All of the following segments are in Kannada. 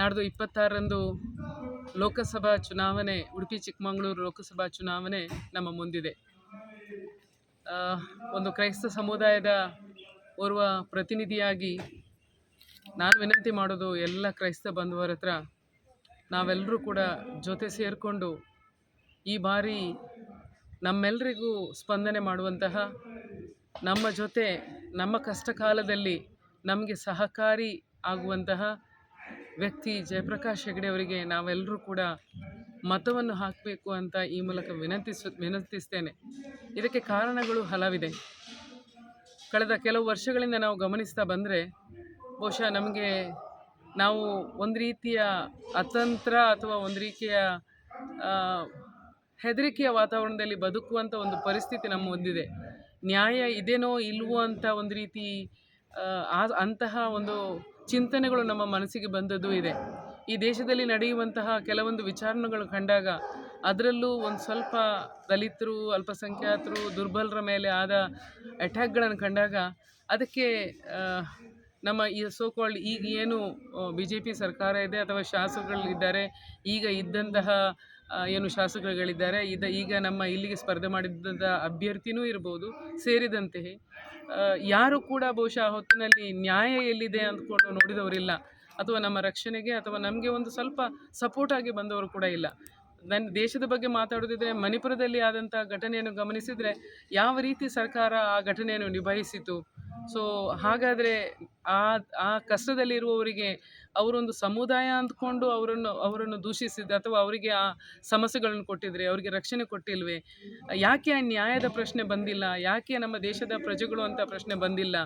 ನಾಡ್ದು ಇಪ್ಪತ್ತಾರರಂದು ಲೋಕಸಭಾ ಚುನಾವಣೆ, ಉಡುಪಿ, ಚಿಕ್ಕಮಗಳೂರು ಲೋಕಸಭಾ ಚುನಾವಣೆ ನಮ್ಮ ಮುಂದಿದೆ. ಒಂದು ಕ್ರೈಸ್ತ ಸಮುದಾಯದ ಓರ್ವ ಪ್ರತಿನಿಧಿಯಾಗಿ ನಾನು ವಿನಂತಿ ಮಾಡೋದು ಎಲ್ಲ ಕ್ರೈಸ್ತ ಬಂಧುವರ ಹತ್ರ, ನಾವೆಲ್ಲರೂ ಕೂಡ ಜೊತೆ ಸೇರಿಕೊಂಡು ಈ ಬಾರಿ ನಮ್ಮೆಲ್ಲರಿಗೂ ಸ್ಪಂದನೆ ಮಾಡುವಂತಹ, ನಮ್ಮ ಜೊತೆ ನಮ್ಮ ಕಷ್ಟ ಕಾಲದಲ್ಲಿ ನಮಗೆ ಸಹಕಾರಿ ಆಗುವಂತಹ ವ್ಯಕ್ತಿ ಜಯಪ್ರಕಾಶ್ ಹೆಗಡೆ ಅವರಿಗೆ ನಾವೆಲ್ಲರೂ ಕೂಡ ಮತವನ್ನು ಹಾಕಬೇಕು ಅಂತ ಈ ಮೂಲಕ ವಿನಂತಿಸ, ವಿನಂತಿಸ್ತೇನೆ. ಇದಕ್ಕೆ ಕಾರಣಗಳು ಹಲವಿದೆ. ಕಳೆದ ಕೆಲವು ವರ್ಷಗಳಿಂದ ನಾವು ಗಮನಿಸ್ತಾ ಬಂದರೆ, ಬಹುಶಃ ನಮಗೆ ನಾವು ಒಂದು ರೀತಿಯ ಅತಂತ್ರ ಅಥವಾ ಒಂದು ರೀತಿಯ ಹೆದರಿಕೆಯ ವಾತಾವರಣದಲ್ಲಿ ಬದುಕುವಂಥ ಒಂದು ಪರಿಸ್ಥಿತಿ ನಮ್ಮ ಹೊಂದಿದೆ ನ್ಯಾಯ ಇದೇನೋ ಇಲ್ವೋ ಅಂತ ಒಂದು ರೀತಿ ಆ, ಅಂತಹ ಒಂದು ಚಿಂತನೆಗಳು ನಮ್ಮ ಮನಸ್ಸಿಗೆ ಬಂದದ್ದು ಇದೆ. ಈ ದೇಶದಲ್ಲಿ ನಡೆಯುವಂತಹ ಕೆಲವೊಂದು ವಿಚಾರಣೆಗಳು ಕಂಡಾಗ ಅದರಲ್ಲೂ ಒಂದು ಸ್ವಲ್ಪ ದಲಿತರು ಅಲ್ಪಸಂಖ್ಯಾತರು ದುರ್ಬಲರ ಮೇಲೆ ಆದ ಅಟ್ಯಾಕ್ಗಳನ್ನು ಕಂಡಾಗ ಅದಕ್ಕೆ ನಮ್ಮ ಈ ಸೋಕಾಲ್ಡ್ ಈಗ ಏನು ಬಿ ಜೆ ಪಿ ಸರ್ಕಾರ ಇದೆ ಅಥವಾ ಶಾಸಕಗಳಿದ್ದಾರೆ ಈಗ ಇದ್ದಂತಹ ಏನು ಶಾಸಕರುಗಳಿದ್ದಾರೆ, ಇದ, ಈಗ ನಮ್ಮ ಇಲ್ಲಿಗೆ ಸ್ಪರ್ಧೆ ಮಾಡಿದ್ದಂಥ ಅಭ್ಯರ್ಥಿನೂ ಇರ್ಬೋದು ಸೇರಿದಂತೆ ಯಾರು ಕೂಡ ಬಹುಶಃ ಹೊತ್ತಿನಲ್ಲಿ ನ್ಯಾಯ ಎಲ್ಲಿದೆ ಅಂದ್ಕೊಂಡು ನೋಡಿದವರಿಲ್ಲ, ಅಥವಾ ನಮ್ಮ ರಕ್ಷಣೆಗೆ ಅಥವಾ ನಮಗೆ ಒಂದು ಸ್ವಲ್ಪ ಸಪೋರ್ಟ್ ಆಗಿ ಬಂದವರು ಕೂಡ ಇಲ್ಲ. ನನ್ನ ದೇಶದ ಬಗ್ಗೆ ಮಾತಾಡೋದಿದ್ರೆ, ಮಣಿಪುರದಲ್ಲಿ ಆದಂಥ ಘಟನೆಯನ್ನು ಗಮನಿಸಿದರೆ, ಯಾವ ರೀತಿ ಸರ್ಕಾರ ಆ ಘಟನೆಯನ್ನು ನಿಭಾಯಿಸಿತು ಸೊ ಹಾಗಾದರೆ ಆ ಆ ಕಷ್ಟದಲ್ಲಿರುವವರಿಗೆ ಅವರೊಂದು ಸಮುದಾಯ ಅಂದ್ಕೊಂಡು ಅವರನ್ನು ಅವರನ್ನು ದೂಷಿಸಿದ ಅಥವಾ ಅವರಿಗೆ ಆ ಸಮಸ್ಯೆಗಳನ್ನು ಕೊಟ್ಟಿದ್ರೆ, ಅವರಿಗೆ ರಕ್ಷಣೆ ಕೊಟ್ಟಿಲ್ವೇ? ಯಾಕೆ ಆ ನ್ಯಾಯದ ಪ್ರಶ್ನೆ ಬಂದಿಲ್ಲ? ಯಾಕೆ ನಮ್ಮ ದೇಶದ ಪ್ರಜೆಗಳು ಅಂತ ಪ್ರಶ್ನೆ ಬಂದಿಲ್ಲ?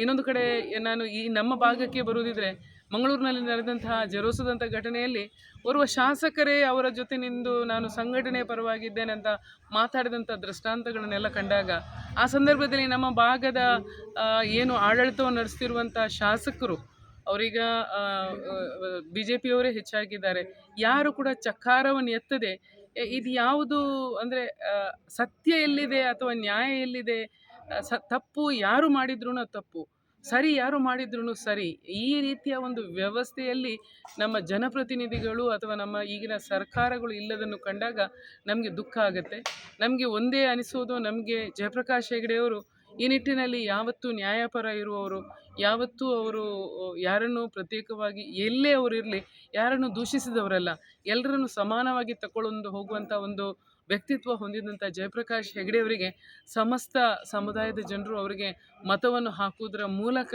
ಇನ್ನೊಂದು ಕಡೆ ನಾನು ಈ ನಮ್ಮ ಭಾಗಕ್ಕೆ ಬರುವುದಿದ್ರೆ ಮಂಗಳೂರಿನಲ್ಲಿ ನಡೆದಂತಹ ಜರುಸದಂಥ ಘಟನೆಯಲ್ಲಿ ಓರ್ವ ಶಾಸಕರೇ ಅವರ ಜೊತೆ ನಿಂದು ನಾನು ಸಂಘಟನೆ ಪರವಾಗಿದ್ದೇನೆ ಅಂತ ಮಾತಾಡಿದಂಥ ದೃಷ್ಟಾಂತಗಳನ್ನೆಲ್ಲ ಕಂಡಾಗ, ಆ ಸಂದರ್ಭದಲ್ಲಿ ನಮ್ಮ ಭಾಗದ ಏನು ಆಡಳಿತವನ್ನು ನಡೆಸ್ತಿರುವಂಥ ಶಾಸಕರು, ಅವರೀಗ ಬಿ ಜೆ ಪಿಯವರೇ ಹೆಚ್ಚಾಗಿದ್ದಾರೆ, ಯಾರು ಕೂಡ ಚಕ್ಕಾರವನ್ನು ಎತ್ತದೆ ಇದು ಯಾವುದು ಅಂದರೆ ಸತ್ಯ ಎಲ್ಲಿದೆ ಅಥವಾ ನ್ಯಾಯ ಎಲ್ಲಿದೆ ಸ, ತಪ್ಪು ಯಾರು ಮಾಡಿದ್ರೂ ತಪ್ಪು ಸರಿ ಯಾರು ಮಾಡಿದ್ರು ಸರಿ. ಈ ರೀತಿಯ ಒಂದು ವ್ಯವಸ್ಥೆಯಲ್ಲಿ ನಮ್ಮ ಜನಪ್ರತಿನಿಧಿಗಳು ಅಥವಾ ನಮ್ಮ ಈಗಿನ ಸರ್ಕಾರಗಳು ಇಲ್ಲದನ್ನು ಕಂಡಾಗ ನಮಗೆ ದುಃಖ ಆಗುತ್ತೆ. ನಮಗೆ ಒಂದೇ ಅನಿಸೋದು, ನಮಗೆ ಜಯಪ್ರಕಾಶ್ ಹೆಗಡೆಯವರು ಈ ನಿಟ್ಟಿನಲ್ಲಿ ಯಾವತ್ತೂ ನ್ಯಾಯಪರ ಇರುವವರು, ಯಾವತ್ತೂ ಅವರು ಯಾರನ್ನು ಪ್ರತ್ಯೇಕವಾಗಿ ಎಲ್ಲೇ ಅವರು ಇರಲಿ, ಯಾರನ್ನು ದೂಷಿಸಿದವರಲ್ಲ, ಎಲ್ಲರನ್ನು ಸಮಾನವಾಗಿ ತಗೊಳ್ಳೊಂದು ಹೋಗುವಂಥ ಒಂದು ವ್ಯಕ್ತಿತ್ವ ಹೊಂದಿದಂಥ ಜಯಪ್ರಕಾಶ್ ಹೆಗಡೆ ಅವರಿಗೆ ಸಮಸ್ತ ಸಮುದಾಯದ ಜನರು ಅವರಿಗೆ ಮತವನ್ನು ಹಾಕುವುದರ ಮೂಲಕ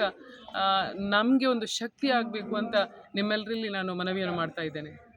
ನಮಗೆ ಒಂದು ಶಕ್ತಿ ಆಗಬೇಕು ಅಂತ ನಿಮ್ಮೆಲ್ಲರಲ್ಲಿ ನಾನು ಮನವಿಯನ್ನು ಮಾಡ್ತಾ ಇದ್ದೇನೆ.